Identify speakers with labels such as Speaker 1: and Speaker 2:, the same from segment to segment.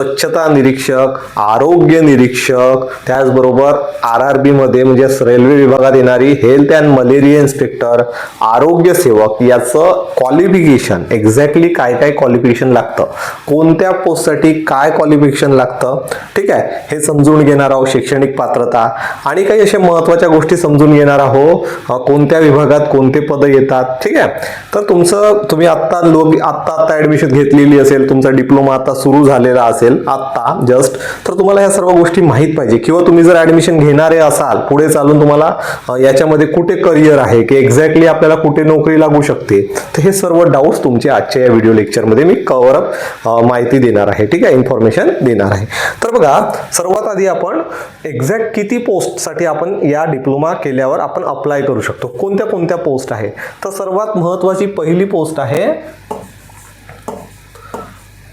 Speaker 1: स्वच्छता निरीक्षक आरोग्य निरीक्षक त्याचबरोबर आर आर बीमध्ये म्हणजे रेल्वे विभागात येणारी हेल्थ अँड मलेरिया इन्स्पेक्टर आरोग्य सेवक याचं क्वालिफिकेशन एक्झॅक्टली काय काय क्वालिफिकेशन लागतं? कोणत्या पोस्टसाठी काय क्वालिफिकेशन लागतं? ठीक आहे हे समजून घेणार आहोत शैक्षणिक पात्रता. आणि काही अशा महत्त्वाच्या गोष्टी समजून घेणार आहोत कोणत्या विभागात कोणते पदं येतात. ठीक आहे तर तुमचं तुम्ही आत्ता लोक आत्ता आत्ता ॲडमिशन घेतलेली असेल तुमचा डिप्लोमा आता सुरू झालेला असेल आत्ता जस्ट तर तुम्हाला ह्या सर्व गोष्टी माहीत पाहिजे. किंवा तुम्ही जर ॲडमिशन घेणारे असाल पुढे चालून तुम्हाला याच्यामध्ये कुठे करिअर आहे की एक्झॅक्टली आपल्याला कुठे नोकरी लागू शकते तर हे सर्व डाऊट्स तुमचे आजच्या या व्हिडिओ लेक्चरमध्ये मी कव्हरअप माहिती देणार आहे. ठीक आहे? इन्फॉर्मेशन देणार आहे. तर बघा सर्वात आधी आपण एक्झॅक्ट किती पोस्टसाठी आपण या डिप्लोमा केल्यावर आपण अप्लाय करू शकतो. कोणत्या कोणत्या पोस्ट आहे? तर सर्वात महत्त्वाची पहिली पोस्ट आहे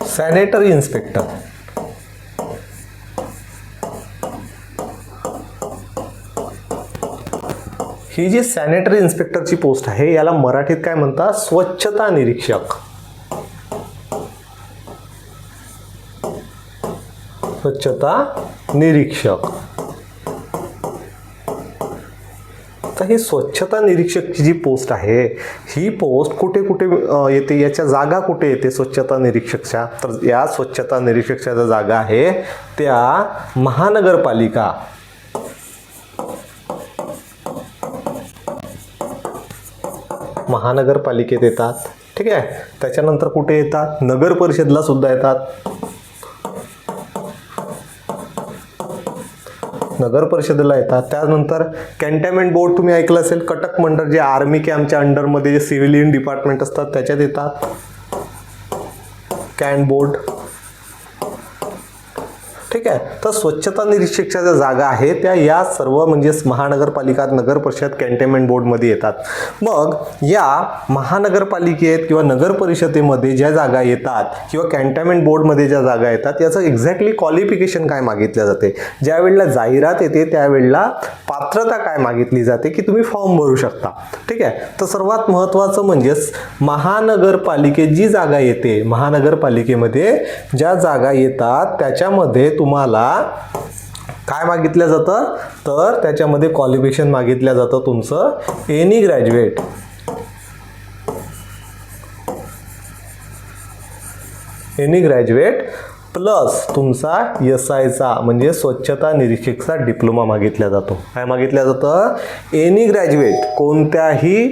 Speaker 1: सॅनिटरी इन्स्पेक्टर ही जी सॅनिटरी इन्स्पेक्टरची पोस्ट आहे याला मराठीत काय म्हणतात? स्वच्छता निरीक्षक. स्वच्छता निरीक्षक. तर ही स्वच्छता निरीक्षकची जी पोस्ट आहे ही पोस्ट कुठे कुठे येते? याच्या जागा कुठे येते स्वच्छता निरीक्षकच्या? तर या स्वच्छता निरीक्षकच्या ज्या जागा आहे त्या महानगरपालिका महानगरपालिकेत येतात. ठीक आहे? त्याच्यानंतर कुठे येतात? नगर परिषदला सुद्धा येतात. नगर परिषदेला येतात. त्यानंतर कॅन्टॅमेंट बोर्ड तुम्ही ऐकलं असेल कटक मंडळ जे आर्मी कॅम्पच्या अंडरमध्ये जे सिव्हिलियन डिपार्टमेंट असतात त्याच्यात येतात. कॅन बोर्ड ठीक आहे. तर स्वच्छता निरीक्षकच्या ज्या जागा आहेत त्या या सर्व म्हणजेच महानगरपालिका नगर परिषद कॅन्टोन्मेंट बोर्डमध्ये येतात. मग या महानगरपालिकेत किंवा नगर परिषदेमध्ये ज्या जागा येतात किंवा कॅन्टोन्मेंट बोर्डमध्ये ज्या जागा येतात याचं एक्झॅक्टली क्वालिफिकेशन काय मागितलं जाते? ज्या वेळेला जाहिरात येते त्यावेळेला पात्रता काय मागितली जाते की तुम्ही फॉर्म भरू शकता. ठीक आहे. तर सर्वात महत्त्वाचं म्हणजेच महानगरपालिकेत जी जागा येते महानगरपालिकेमध्ये ज्या जागा येतात त्याच्यामध्ये तुम्हाला काय मागितलं जातं? तर त्याच्यामध्ये क्वालिफिकेशन मागितलं जातं तुमचं. Any graduate any graduate plus तुमचा एस आयचा म्हणजे स्वच्छता निरीक्षकचा डिप्लोमा मागितला जातो. काय मागितलं जातं? एनी ग्रॅज्युएट कोणत्याही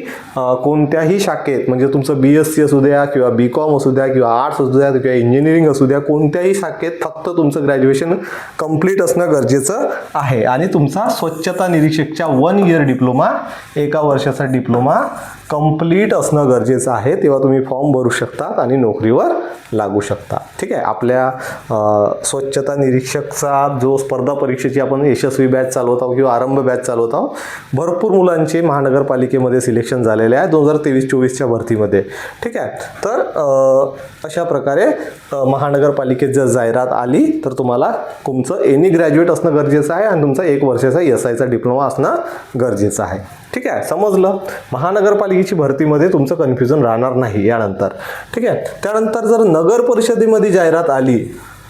Speaker 1: कोणत्याही शाखेत म्हणजे तुमचं बी एस सी असू द्या किंवा बी कॉम असू द्या किंवा आर्ट्स असू द्या किंवा इंजिनिअरिंग असू द्या कोणत्याही शाखेत फक्त तुमचं ग्रॅज्युएशन कंप्लीट असणं गरजेचं आहे. आणि तुमचा स्वच्छता निरीक्षकच्या वन इयर डिप्लोमा एका वर्षाचा डिप्लोमा कंप्लीट असणं गरजेचं आहे तेव्हा तुम्ही फॉर्म भरू शकतात आणि नोकरीवर लागू शकता ठीक आहे? आपल्या स्वच्छता निरीक्षकचा जो स्पर्धा परीक्षेची आपण यशस्वी बॅच चालवत आहोत किंवा आरंभ बॅच चालवत आहोत भरपूर मुलांचे महानगरपालिकेमध्ये सिलेक्शन झालेले आहे दोन हजार तेवीस चोवीसच्या भरतीमध्ये. ठीक आहे? तर अशा प्रकारे महानगरपालिकेत जर जाहिरात आली तर तुम्हाला तुमचं एनी ग्रॅज्युएट असणं गरजेचं आहे आणि तुमचा एक वर्षाचा एस आयचा डिप्लोमा असणं गरजेचं आहे. ठीक आहे? समजलं? महानगरपालिकेची भरतीमध्ये तुमचं कन्फ्युजन राहणार नाही यानंतर. ठीक आहे? त्यानंतर जर नगर परिषदेमध्ये जाहिरात आली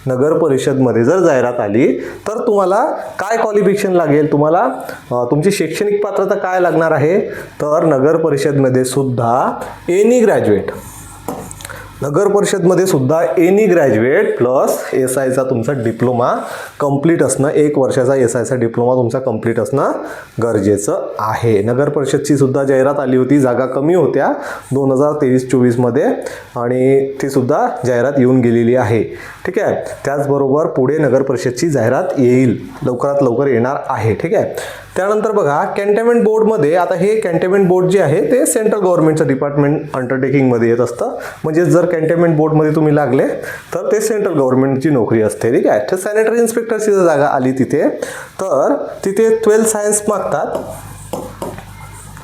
Speaker 1: नगर परिषदमध्ये जर जाहिरात आली तर तुम्हाला काय क्वालिफिकेशन लागेल? तुम्हाला तुमची शैक्षणिक पात्रता काय लागणार आहे? तर नगर परिषदमध्ये सुद्धा एनी ग्रॅज्युएट नगर परिषदमध्ये सुद्धा एनी ग्रॅज्युएट प्लस एस आयचा तुमचा डिप्लोमा कंप्लीट असणं एक वर्षाचा एस आयचा डिप्लोमा तुमचा कंप्लीट असणं गरजेचं आहे. नगर परिषदची सुद्धा जाहिरात आली होती जागा कमी होत्या दोन हजार तेवीस चोवीसमध्ये आणि ती सुद्धा जाहिरात येऊन गेलेली आहे. ठीक आहे? त्याचबरोबर पुढे नगर परिषदची जाहिरात येईल लवकरात लवकर येणार आहे. ठीक आहे? त्यानंतर बघा कॅन्टोन्मेंट बोर्डमध्ये आता हे कॅन्टोन्मेंट बोर्ड जे आहे ते सेंट्रल गव्हर्नमेंटचं डिपार्टमेंट अंडरटेकिंगमध्ये येत असतं. म्हणजे जर कॅन्टोन्मेंट बोर्डमध्ये तुम्ही लागले तर ते सेंट्रल गव्हर्नमेंटची नोकरी असते. ठीक आहे? तर सॅनिटरी इन्स्पेक्टरची जर जागा आली तिथे तर तिथे ट्वेल्थ सायन्स मागतात.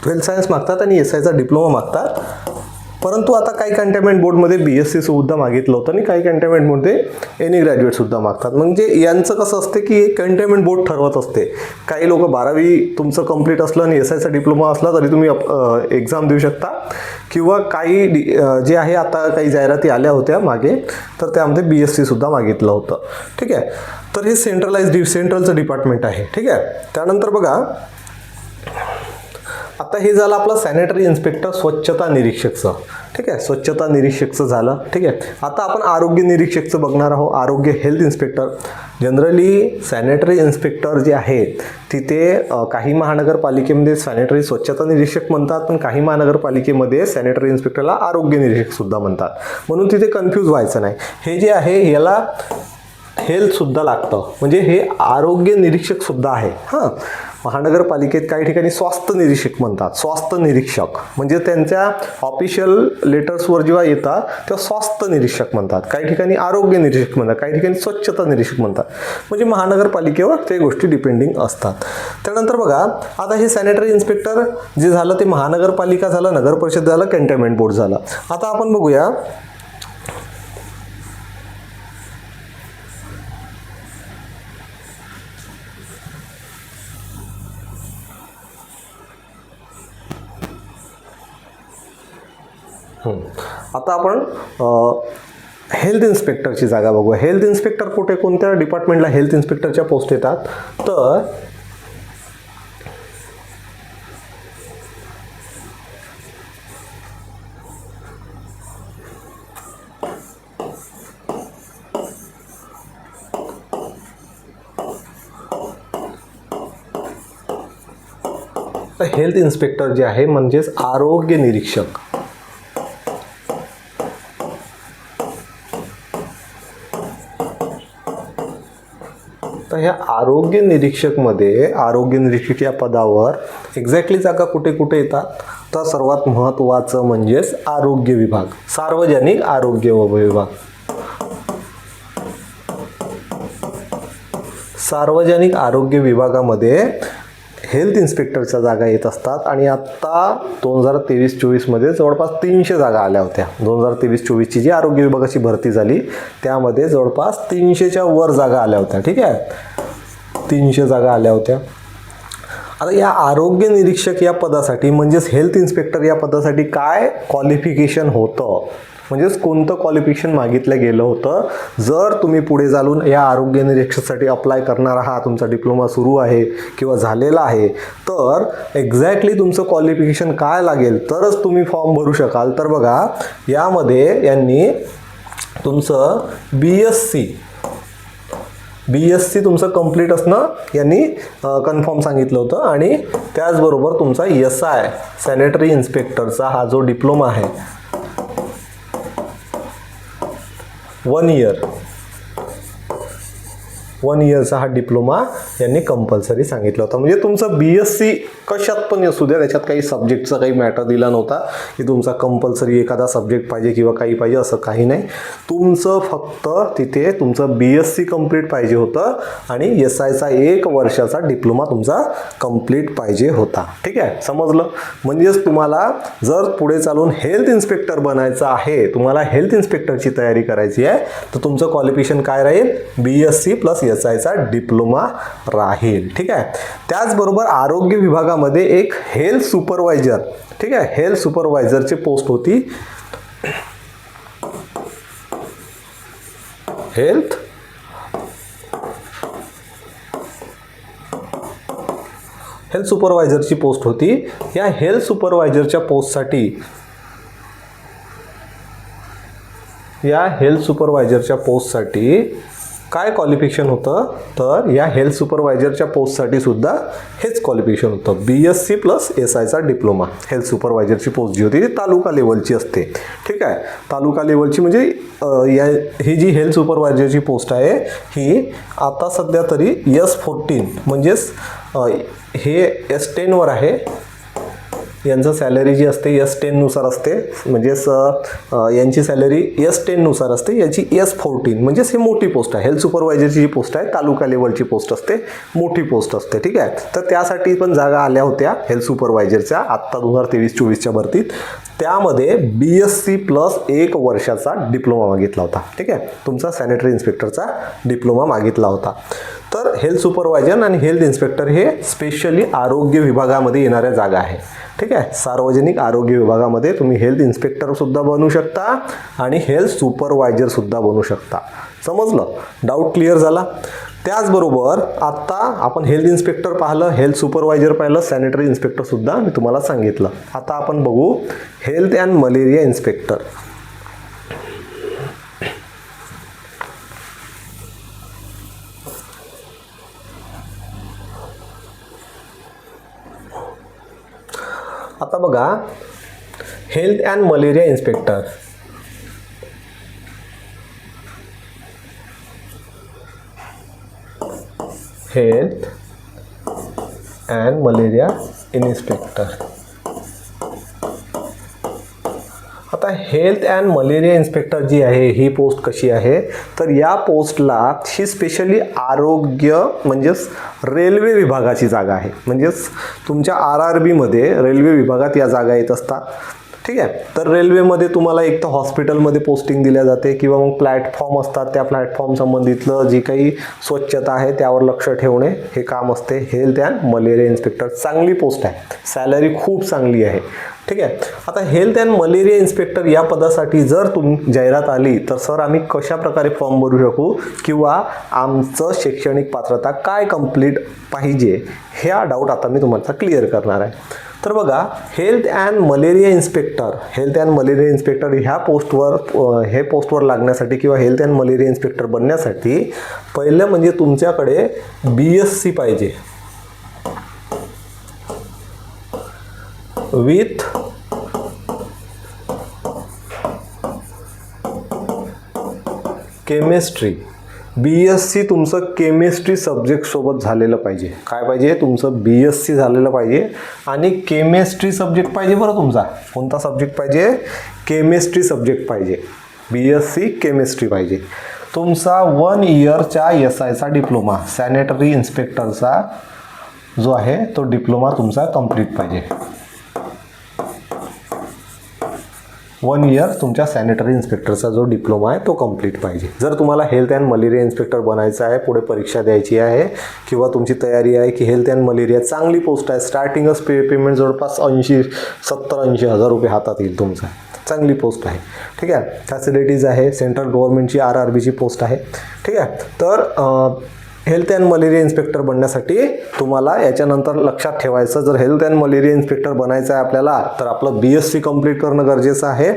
Speaker 1: ट्वेल्थ सायन्स मागतात आणि एस आयचा डिप्लोमा मागतात. परंतु आता काही कंटेनमेंट बोर्डमध्ये बी एस सी सुद्धा मागितलं होतं आणि काही कंटेनमेंट बोर्डमध्ये एनी ग्रॅज्युएट सुद्धा मागतात. म्हणजे यांचं कसं असते की एक कंटेनमेंट बोर्ड ठरवत असते. काही लोक बारावी तुमचं कंप्लीट असलं आणि एस आयचा डिप्लोमा असला तरी तुम्ही एक्झाम देऊ शकता. किंवा काही जे आहे आता काही जाहिराती आल्या होत्या मागे तर त्यामध्ये बी एस सी सुद्धा मागितलं होतं. ठीक आहे? तर हे सेंट्रलाइज डि सेंट्रलचं डिपार्टमेंट आहे. ठीक आहे? त्यानंतर बघा आता हे झालं आपलं सॅनिटरी इन्स्पेक्टर स्वच्छता निरीक्षकचं. ठीक आहे? स्वच्छता निरीक्षकचं झालं. ठीक आहे? आता आपण आरोग्य निरीक्षकचं बघणार आहोत. आरोग्य health inspector generally sanitary inspector जे आहेत तिथे काही महानगरपालिकेमध्ये सॅनिटरी स्वच्छता निरीक्षक म्हणतात पण काही महानगरपालिकेमध्ये सॅनिटरी इन्स्पेक्टरला आरोग्य निरीक्षकसुद्धा म्हणतात. म्हणून तिथे कन्फ्यूज व्हायचं नाही. हे जे आहे याला हेल्थसुद्धा लागतं. म्हणजे हे आरोग्य निरीक्षकसुद्धा आहे. हां? महानगरपालिकेत काही ठिकाणी स्वास्थ्य निरीक्षक म्हणतात. स्वास्थ्य निरीक्षक. म्हणजे त्यांच्या ऑफिशियल लेटर्सवर जेव्हा येतात तेव्हा स्वास्थ्य निरीक्षक म्हणतात. काही ठिकाणी आरोग्य निरीक्षक म्हणतात काही ठिकाणी स्वच्छता निरीक्षक म्हणतात. म्हणजे महानगरपालिकेवर ते गोष्टी डिपेंडिंग असतात. त्यानंतर बघा आता हे सॅनिटरी इन्स्पेक्टर जे झालं ते महानगरपालिका झालं नगर परिषद झालं कंटेनमेंट बोर्ड झालं. आता आपण बघूया आता आपण हेल्थ इन्स्पेक्टरची जागा बघूया. हेल्थ इन्स्पेक्टर कुठे? कोणत्या डिपार्टमेंटला हेल्थ इन्स्पेक्टरच्या पोस्ट येतात? तर हेल्थ इन्स्पेक्टर जे आहे म्हणजेच आरोग्य निरीक्षक. तर ह्या आरोग्य निरीक्षकमध्ये आरोग्य निरीक्षक या पदावर एक्झॅक्टली जागा कुठे कुठे येतात? तर सर्वात महत्त्वाचं म्हणजेच आरोग्य विभाग सार्वजनिक आरोग्य विभाग. सार्वजनिक आरोग्य विभागामध्ये हेल्थ इन्स्पेक्टरच्या जागा येत असतात. आणि आत्ता दोन हजार तेवीस चोवीसमध्ये जवळपास तीनशे जागा आल्या होत्या. दोन हजार तेवीस चोवीसची जी आरोग्य विभागाची भरती झाली त्यामध्ये जवळपास तीनशेच्या वर जागा आल्या होत्या. ठीक आहे? तीनशे जागा आल्या होत्या. आता या आरोग्य निरीक्षक या पदासाठी म्हणजेच हेल्थ इन्स्पेक्टर या पदासाठी काय क्वालिफिकेशन होतं? म्हणजेच कोणतं क्वालिफिकेशन मागितलं गेलं होतं? जर तुम्ही पुढे चालून या आरोग्य निरीक्षकसाठी अप्लाय करणार आहात तुमचा डिप्लोमा सुरू आहे किंवा झालेला आहे तर एक्झॅक्टली तुमचं क्वालिफिकेशन काय लागेल? तरच तुम्ही फॉर्म भरू शकाल. तर बघा यामध्ये यांनी तुमचं B S C B S C तुमचं कंप्लीट असणं यांनी कन्फर्म सांगितलं होतं. आणि त्याचबरोबर तुमचा एस आय सॅनिटरी इन्स्पेक्टरचा हा जो डिप्लोमा आहे वन इयर वन इयरचा हा डिप्लोमा यांनी कंपल्सरी सांगितलं होतं. म्हणजे तुमचं बी एस सी कशात पण असू द्या त्याच्यात काही सब्जेक्टचा काही मॅटर दिला नव्हता की तुमचा कंपल्सरी एखादा सब्जेक्ट पाहिजे किंवा काही पाहिजे असं काही नाही. तुमचं फक्त तिथे तुमचं बी एस सी कंप्लीट पाहिजे होतं आणि एस आयचा एक वर्षाचा डिप्लोमा तुमचा कंप्लीट पाहिजे होता. ठीक आहे? समजलं? म्हणजेच तुम्हाला जर पुढे चालून हेल्थ इन्स्पेक्टर बनायचं आहे तुम्हाला हेल्थ इन्स्पेक्टरची तयारी करायची आहे तर तुमचं क्वालिफिकेशन काय राहील? B S C plus S आयचा डिप्लोमा राहील. ठीक आहे? त्याचबरोबर आरोग्य विभागामध्ये एक हेल्थ सुपरवायझर ठीक आहे? हेल्थ सुपरवायझरची पोस्ट होती. हेल्थ हेल्थ सुपरवायझरची पोस्ट होती. या हेल्थ सुपरवायझरच्या पोस्टसाठी या हेल्थ सुपरवायझरच्या पोस्टसाठी काय क्वालिफिकेशन होतं? तर या हेल्थ सुपरवायझरच्या पोस्टसाठी सुद्धा हेच क्वालिफिकेशन होतं. B S C plus S आयचा डिप्लोमा हेल्थ सुपरवायझरची पोस्ट जी होती ती तालुका लेवलची असते. ठीक आहे? तालुका लेवलची म्हणजे या ही जी हेल्थ सुपरवायझरची पोस्ट आहे ही आता सध्या तरी एस फोर्टीन म्हणजेच हे एस टेनवर आहे. यांचं सॅलरी जी असते एस टेननुसार असते. म्हणजेच यांची सॅलरी एस टेननुसार असते याची एस फोर्टीन म्हणजेच ही मोठी पोस्ट आहे. हेल्थ सुपरवायझरची जी पोस्ट आहे तालुका लेवलची पोस्ट असते मोठी पोस्ट असते ठीक आहे? तर त्यासाठी पण जागा आल्या होत्या हेल्थ सुपरवायझरच्या आत्ता दोन हजार तेवीस चोवीसच्या भरतीत. त्यामध्ये बी एस सी प्लस एक वर्षाचा डिप्लोमा मागितला होता ठीक आहे? तुमचा सॅनिटरी इन्स्पेक्टरचा डिप्लोमा मागितला होता. तर हेल्थ सुपरवायझर आणि हेल्थ इन्स्पेक्टर हे स्पेशली आरोग्य विभागामध्ये येणाऱ्या जागा आहे. ठीक आहे? सार्वजनिक आरोग्य विभागामध्ये तुम्ही हेल्थ इन्स्पेक्टरसुद्धा बनू शकता आणि हेल्थ सुपरवायझरसुद्धा बनू शकता. समजलं? डाऊट क्लिअर झाला? त्याचबरोबर आत्ता आपण हेल्थ इन्स्पेक्टर पाहिलं हेल्थ सुपरवायझर पाहिलं सॅनिटरी इन्स्पेक्टरसुद्धा मी तुम्हाला सांगितलं. आता आपण बघू हेल्थ अँड मलेरिया इन्स्पेक्टर आता बघा health and malaria inspector health and malaria inspector आता हेल्थ अँड मलेरिया इन्स्पेक्टर जी आहे ही पोस्ट कशी आहे? तर या पोस्टला ही स्पेशली आरोग्य म्हणजेच रेल्वे विभागाची जागा आहे. म्हणजेच तुमच्या आर आर बीमध्ये रेल्वे विभागात या जागा येत असतात. ठीक आहे? तर रेल्वेमध्ये तुम्हाला एक तर हॉस्पिटलमध्ये पोस्टिंग दिल्या जाते किंवा मग प्लॅटफॉर्म असतात. त्या प्लॅटफॉर्म संबंधितलं जी काही स्वच्छता आहे त्यावर लक्ष ठेवणे हे काम असते. हेल्थ अँड मलेरिया इन्स्पेक्टर चांगली पोस्ट आहे. सॅलरी खूप चांगली आहे. ठीक आहे? आता हेल्थ अँड मलेरिया इन्स्पेक्टर या पदासाठी जर तुम जाहिरात आली तर सर आम्ही कशा प्रकारे फॉर्म भरू शकू? किंवा आमचं शैक्षणिक पात्रता काय कंप्लीट पाहिजे? ह्या डाऊट आता मी तुम्हाला क्लिअर करणार आहे. तर बघा health and malaria inspector health and malaria inspector ह्या पोस्टवर हे पोस्टवर लागण्यासाठी किंवा हेल्थ अँड मलेरिया इन्स्पेक्टर बनण्यासाठी पहिलं म्हणजे तुमच्याकडे बी एस सी पाहिजे. With chemistry B S C तुमचं केमिस्ट्री सब्जेक्टसोबत झालेलं पाहिजे. काय पाहिजे? तुमचं बी एस सी झालेलं पाहिजे. आणि केमिस्ट्री सब्जेक्ट पाहिजे बरं तुमचा. कोणता सब्जेक्ट पाहिजे? केमिस्ट्री सब्जेक्ट पाहिजे. बी एस सी केमिस्ट्री पाहिजे. तुमचा वन इयरच्या एस आयचा डिप्लोमा सॅनिटरी इन्स्पेक्टरचा जो आहे तो डिप्लोमा तुमचा कंप्लीट पाहिजे. वन इयर तुमच्या सॅनिटरी इन्स्पेक्टरचा जो डिप्लोमा आहे तो कंप्लीट पाहिजे. जर तुम्हाला हेल्थ अँड मलेरिया इन्स्पेक्टर बनायचं आहे पुढे परीक्षा द्यायची आहे किंवा तुमची तयारी आहे की हेल्थ अँड मलेरिया चांगली पोस्ट आहे स्टार्टिंगच पे पेमेंट जवळपास ऐंशी सत्तर ऐंशी हजार रुपये हातात येईल तुमचा. चांगली पोस्ट आहे. ठीक आहे? फॅसिलिटीज आहे सेंट्रल गव्हर्नमेंटची आर आर बीची पोस्ट आहे. ठीक आहे? तर हेल्थ अँड मलेरिया इन्स्पेक्टर बनण्यासाठी तुम्हाला याच्यानंतर लक्षात ठेवायचं. जर हेल्थ अँड मलेरिया इन्स्पेक्टर बनायचं आहे आपल्याला तर आपलं बी एस सी कंप्लीट करणं गरजेचं आहे.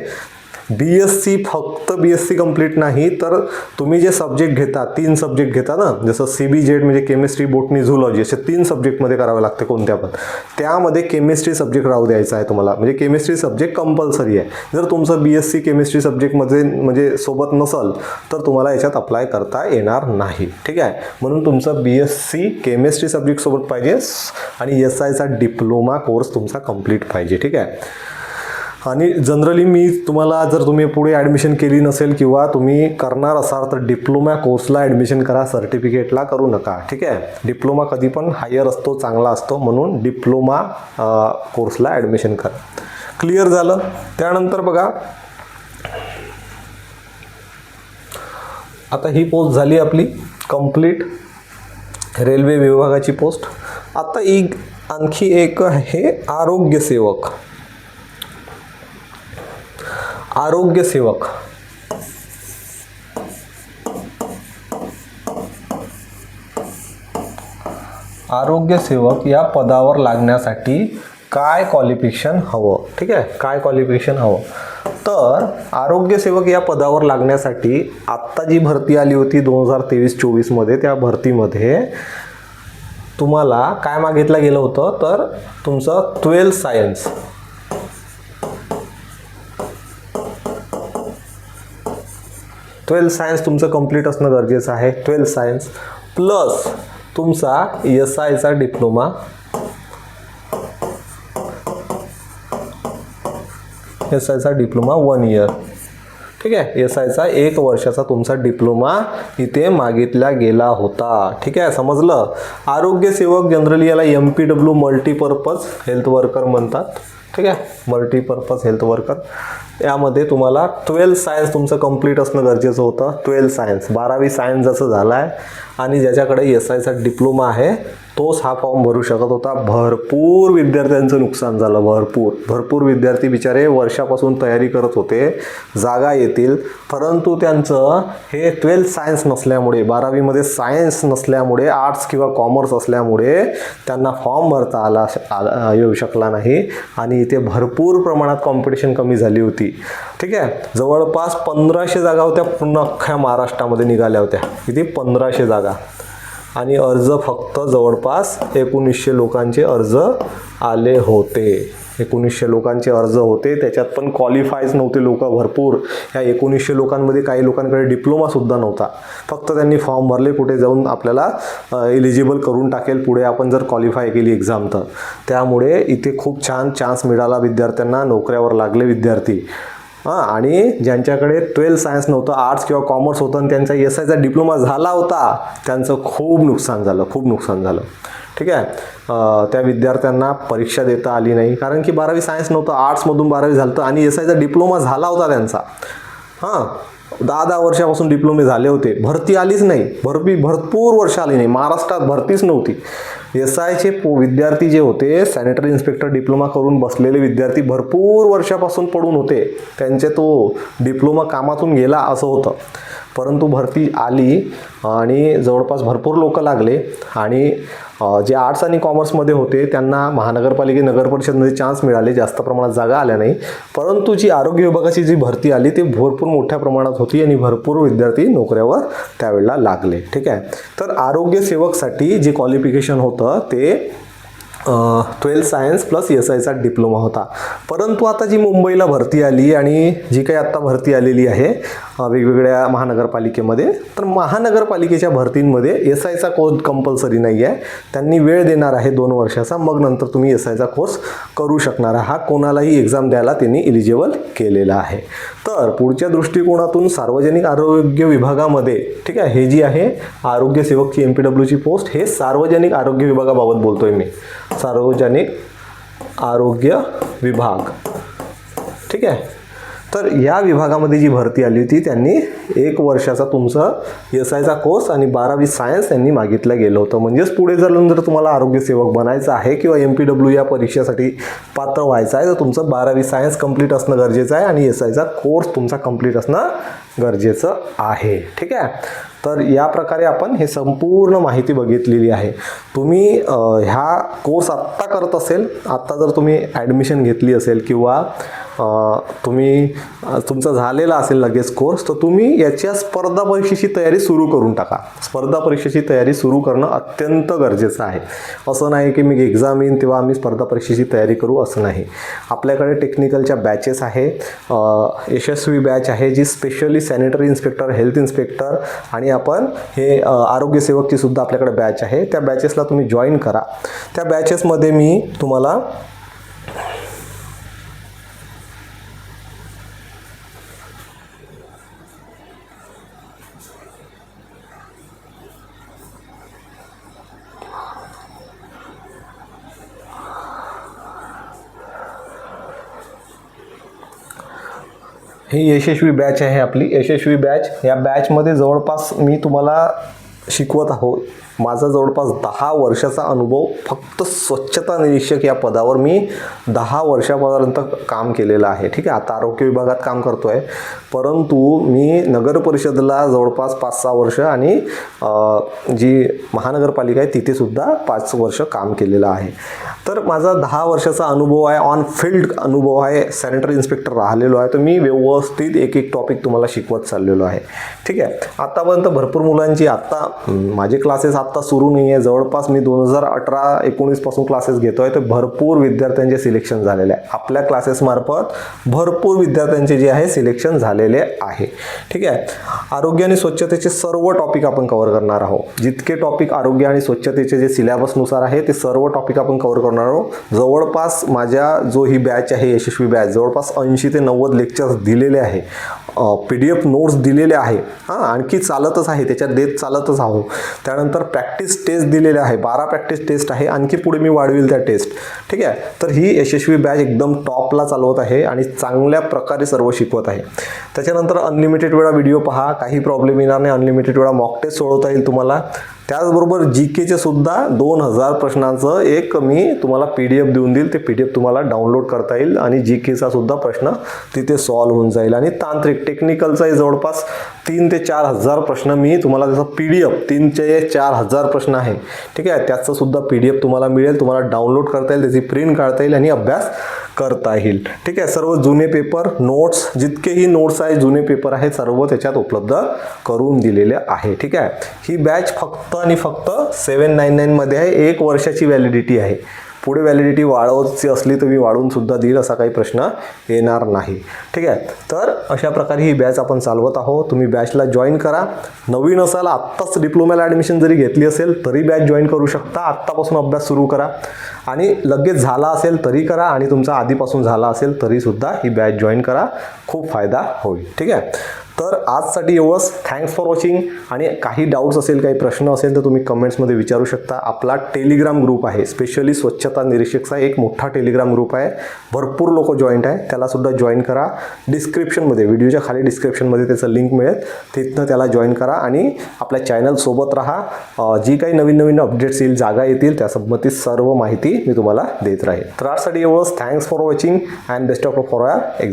Speaker 1: बी एस सी फक्त बी एस सी कंप्लीट नाही तर तुम्ही जे सब्जेक्ट घेता तीन सब्जेक्ट घेता ना जसं सी बी जेड म्हणजे केमिस्ट्री बोटनी झुलॉजी असे तीन सब्जेक्टमध्ये करावे लागते कोणत्या पण. त्यामध्ये केमिस्ट्री सब्जेक्ट राहू द्यायचा आहे तुम्हाला. म्हणजे केमिस्ट्री सब्जेक्ट कंपल्सरी आहे. जर तुमचं बी एस सी केमिस्ट्री सब्जेक्टमध्ये म्हणजे सोबत नसल तर तुम्हाला याच्यात अप्लाय करता येणार नाही. ठीक आहे? म्हणून तुमचं बी एस सी केमिस्ट्री सब्जेक्टसोबत पाहिजे आणि एस आयचा डिप्लोमा कोर्स तुमचा कंप्लीट पाहिजे. ठीक आहे? आणि जनरली मी तुम्हाला जर तुम्ही पुढे ॲडमिशन केली नसेल किंवा तुम्ही करणार असाल तर डिप्लोमा कोर्सला ॲडमिशन करा सर्टिफिकेटला करू नका ठीक आहे? डिप्लोमा कधी पण हायर असतो चांगला असतो म्हणून डिप्लोमा कोर्सला ॲडमिशन करा. क्लिअर झालं? त्यानंतर बघा आता ही पोस्ट झाली आपली कंप्लीट रेल्वे विभागाची पोस्ट आता एक आणखी एक आहे आरोग्यसेवक आरोग्यसेवक आरोग्यसेवक या पदावर लागण्यासाठी काय क्वालिफिकेशन हवं? ठीक आहे? काय क्वालिफिकेशन हवं? तर आरोग्यसेवक या पदावर लागण्यासाठी आत्ता जी भरती आली होती दोन हजार तेवीस चोवीसमध्ये त्या भरतीमध्ये तुम्हाला काय मागितलं गेलं होतं? तर तुमचं ट्वेल्थ सायन्स ट्वेल्थ सायन्स तुमचं कंप्लीट असणं गरजेचं आहे. ट्वेल्थ सायन्स प्लस तुमचा एस आयचा डिप्लोमा. एस आयचा डिप्लोमा वन इयर ठीक आहे? एस आयचा एक वर्षाचा तुमचा डिप्लोमा इथे मागितला गेला होता. ठीक आहे? समजलं? आरोग्य सेवक जनरली याला M P W multipurpose health worker म्हणतात. ठीक आहे? मल्टीपर्पज हेल्थ वर्कर यामध्ये तुम्हाला ट्वेल्थ सायन्स तुमचं कंप्लीट असणं गरजेचं होतं. ट्वेल्थ सायन्स बारावी सायन्स जसं झाला आहे आणि ज्याच्याकडे एस आयचा डिप्लोमा आहे तोच हा फॉर्म भरू शकत होता. भरपूर विद्यार्थ्यांचं नुकसान झालं भरपूर. भरपूर विद्यार्थी बिचारे वर्षापासून तयारी करत होते. जागा येतील. परंतु त्यांचं हे ट्वेल्थ सायन्स नसल्यामुळे बारावीमध्ये सायन्स नसल्यामुळे आर्ट्स किंवा कॉमर्स असल्यामुळे त्यांना फॉर्म भरता आला आला- येऊ शकला नाही. आणि इथे भरपूर प्रमाणात कॉम्पिटिशन कमी झाली होती. ठीक आहे? जवळपास पंधराशे जागा होत्या पूर्ण अख्ख्या महाराष्ट्रामध्ये निघाल्या होत्या. किती? पंधराशे जागा. आणि अर्ज फक्त जवळपास एकोणीसशे लोकांचे अर्ज आले होते. एकोणीसशे लोकांचे अर्ज होते. त्याच्यात पण क्वालिफायच नव्हते लोक भरपूर. ह्या एकोणीसशे लोकांमध्ये काही लोकांकडे डिप्लोमासुद्धा नव्हता. फक्त त्यांनी फॉर्म भरले कुठे जाऊन आपल्याला एलिजिबल करून टाकेल. पुढे आपण जर क्वालिफाय केली एक्झाम तर. त्यामुळे इथे खूप छान चान्स मिळाला विद्यार्थ्यांना. नोकऱ्यावर लागले विद्यार्थी. हां आणि ज्यांच्याकडे ट्वेल्थ सायन्स नव्हतं आर्ट्स किंवा कॉमर्स होतं आणि त्यांचा एस आयचा डिप्लोमा झाला होता त्यांचं खूप नुकसान झालं खूप नुकसान झालं. ठीक आहे? त्या विद्यार्थ्यांना परीक्षा देता आली नाही कारण की बारावी सायन्स नव्हतं आर्ट्समधून बारावी झालं होतं आणि एस आयचा डिप्लोमा झाला होता त्यांचा. हां दहा दहा वर्षापासून डिप्लोमे झाले होते. भरती आलीच नाही. भरती भरपूर वर्ष आली नाही. महाराष्ट्रात भरतीच नव्हती. एस आयचे पो विद्यार्थी जे होते सॅनिटरी इन्स्पेक्टर डिप्लोमा करून बसलेले विद्यार्थी भरपूर वर्षापासून पडून होते. त्यांचे तो डिप्लोमा कामातून गेला असं होतं. परंतु भरती आली आणि जवळपास भरपूर लोक लागले आणि जे आर्ट्स आणि कॉमर्समध्ये होते त्यांना महानगरपालिके नगर परिषदमध्ये चान्स मिळाले. जास्त प्रमाणात जागा आल्या नाही. परंतु जी आरोग्य विभागाची जी भरती आली ती भरपूर मोठ्या प्रमाणात होती आणि भरपूर विद्यार्थी नोकऱ्यावर त्यावेळेला लागले. ठीक आहे? तर आरोग्य सेवकसाठी जे क्वालिफिकेशन होतं ते ट्वेल्थ सायन्स प्लस एस आयचा डिप्लोमा होता. परंतु आता जी मुंबईला भरती आली आणि जी काही आत्ता भरती आलेली आहे वेगवेगळ्या महानगरपालिकेमध्ये तर महानगरपालिकेच्या भरतींमध्ये एस आयचा कोर्स कंपल्सरी नाही आहे त्यांनी वेळ देणार आहे दोन वर्षाचा मग नंतर तुम्ही एस आयचा कोर्स करू शकणार हा कोणालाही एक्झाम द्यायला त्यांनी इलिजिबल केलेला आहे. तर पुढच्या दृष्टिकोनातून सार्वजनिक आरोग्य विभागामध्ये ठीक आहे हे जी आहे आरोग्य सेवकची एम पी डब्ल्यूची पोस्ट हे सार्वजनिक आरोग्य विभागाबाबत बोलतोय मी. सार्वजनिक आरोग्य विभाग. ठीक आहे? तर या विभागामध्ये जी भरती आली होती त्यांनी एक वर्षाचा तुमचं एस आयचा कोर्स आणि बारावी सायन्स त्यांनी मागितलं गेलं होतं. म्हणजेच पुढे चालून जर तुम्हाला आरोग्यसेवक बनायचं आहे किंवा एम पी डब्ल्यू या परीक्षेसाठी पात्र व्हायचं आहे तर तुमचं बारावी सायन्स कंप्लीट असणं गरजेचं आहे आणि एस आयचा कोर्स तुमचा कंप्लीट असणं गरजेचं आहे. ठीक आहे? तर या प्रकारे आपण हे संपूर्ण माहिती बघितलेली आहे. तुम्ही ह्या कोर्स आत्ता करत असेल आत्ता जर तुम्ही ॲडमिशन घेतली असेल किंवा तुम्ही तुमचा झालेला असेल लगेच कोर्स तर तुम्ही याच्या स्पर्धा परीक्षेची तयारी सुरू करून टाका. स्पर्धा परीक्षेची तयारी सुरू करणं अत्यंत गरजेचं आहे. असं नाही की मी एक्झाम येईन तेव्हा आम्ही स्पर्धा परीक्षेची तयारी करू असं नाही. आपल्याकडे टेक्निकलच्या बॅचेस आहे यशस्वी बॅच आहे जी specially sanitary inspector health inspector आणि आपण हे अ, आरोग्यसेवकची सुद्धा आपल्याकडे बॅच आहे. त्या बॅचेसला तुम्ही जॉईन करा. त्या बॅचेसमध्ये मी तुम्हाला ही यशस्वी बॅच आहे आपली. यशस्वी बॅच या बॅचमध्ये जवळपास मी तुम्हाला शिकवत आहो माझा जवळपास दहा वर्षाचा अनुभव फक्त स्वच्छता निरीक्षक या पदावर मी दहा वर्षापर्यंत काम केलेलं आहे. ठीक आहे? आता आरोग्य विभागात काम करतो आहे परंतु मी नगर परिषदला जवळपास पाच सहा वर्ष आणि जी महानगरपालिका आहे तिथेसुद्धा पाच वर्ष काम केलेलं आहे. तर माझा दहा वर्षाचा अनुभव आहे ऑन फील्ड अनुभव आहे सॅनिटरी इन्स्पेक्टर राहिलेलो आहे. तर मी व्यवस्थित एक एक टॉपिक तुम्हाला शिकवत चाललेलो आहे. ठीक आहे? आत्तापर्यंत भरपूर मुलांची आत्ता माझे क्लासेस आत्ता सुरू नाही आहे जवळपास मी दोन हजार अठरा एकोणीसपासून क्लासेस घेतो आहे तर भरपूर विद्यार्थ्यांचे सिलेक्शन झालेले आहे. आपल्या क्लासेसमार्फत भरपूर विद्यार्थ्यांचे जे आहे सिलेक्शन झालेले आहे. ठीक आहे? आरोग्य आणि स्वच्छतेचे सर्व टॉपिक आपण कव्हर करणार आहोत. जितके टॉपिक आरोग्य आणि स्वच्छतेचे जे सिलेबसनुसार आहे ते सर्व टॉपिक आपण कव्हर करणार आहोत. जवळपास माझ्या जो ही बॅच आहे यशस्वी बॅच जवळपास ऐंशी ते नव्वद लेक्चर्स दिलेले आहे. पी डी एफ नोट्स दिलेले आहे. हां आणखी चालतच आहे. त्याच्यात देत चालतच आहो त्यानंतर प्रॅक्टिस टेस्ट दिलेले आहे. बारा प्रॅक्टिस टेस्ट आहे. आणखी पुढे मी वाढवेल त्या टेस्ट ठीक आहे? तर ही यशस्वी बॅच एकदम टॉपला चालवत आहे आणि चांगल्या प्रकारे सर्व शिकवत आहे. त्याच्यानंतर अनलिमिटेड वेळा व्हिडिओ पहा. काही प्रॉब्लेम येणार नाही. अनलिमिटेड वेळा मॉक टेस्ट सोडवता येईल तुम्हाला. त्याचबरोबर जी केचे सुद्धा दोन हजार प्रश्नांचं एक मी तुम्हाला पी डी एफ देऊन देईल. ते पी डी एफ तुम्हाला डाउनलोड करता येईल आणि जी केचा सुद्धा प्रश्न तिथे सॉल्व्ह होऊन जाईल. आणि तांत्रिक टेक्निकलचाही जवळपास तीन ते चार हजार प्रश्न मी तुम्हाला त्याचा पी डी एफ तीन ते चार हजार प्रश्न आहे. ठीक आहे? त्याचंसुद्धा पी डी एफ तुम्हाला मिळेल. तुम्हाला डाउनलोड करता येईल. त्याची प्रिंट काढता येईल आणि अभ्यास करता येईल. ठीक आहे? सर्व जुने पेपर नोट्स जितकेही नोट्स आहे जुने पेपर आहे सर्व त्याच्यात उपलब्ध करून दिलेले आहे. ठीक आहे? ही बॅच फक्त आणि फक्त सेवन नाईन नाईनमध्ये आहे. एक वर्षाची व्हॅलिडिटी आहे. पुढे व्हॅलिडिटी वाढवायची असली तर मी वाढवूनसुद्धा देईल असा काही प्रश्न येणार नाही. ठीक आहे? तर अशा प्रकारे ही बॅच आपण चालवत आहोत. तुम्ही बॅचला जॉईन करा. नवीन असाल आत्ताच डिप्लोमाला ॲडमिशन जरी घेतली असेल तरी बॅच जॉईन करू शकता. आत्तापासून अभ्यास सुरू करा. आणि लगेच झाला असेल तरी करा. आणि तुमचा आधीपासून झाला असेल तरीसुद्धा ही बॅच जॉईन करा. खूप फायदा होईल. ठीक आहे? तर आजसाठी एवढंच थँक्स फॉर वॉचिंग आणि काही डाऊट्स असेल काही प्रश्न असेल तर तुम्ही कमेंट्समध्ये विचारू शकता. आपला टेलिग्राम ग्रुप आहे. स्पेशली स्वच्छता निरीक्षकचा एक मोठा टेलिग्राम ग्रुप आहे. भरपूर लोक जॉईंट आहे. त्यालासुद्धा जॉईन करा. डिस्क्रिप्शनमध्ये व्हिडिओच्या खाली डिस्क्रिप्शनमध्ये त्याचं लिंक मिळेल. तिथनं त्याला जॉईन करा आणि आपल्या चॅनलसोबत राहा. जी काही नवीन नवीन अपडेट्स येईल जागा येतील त्यासंबंधित सर्व माहिती मी तुम्हाला देत राहील. तर आजसाठी एवढंच thanks for watching and best of for exam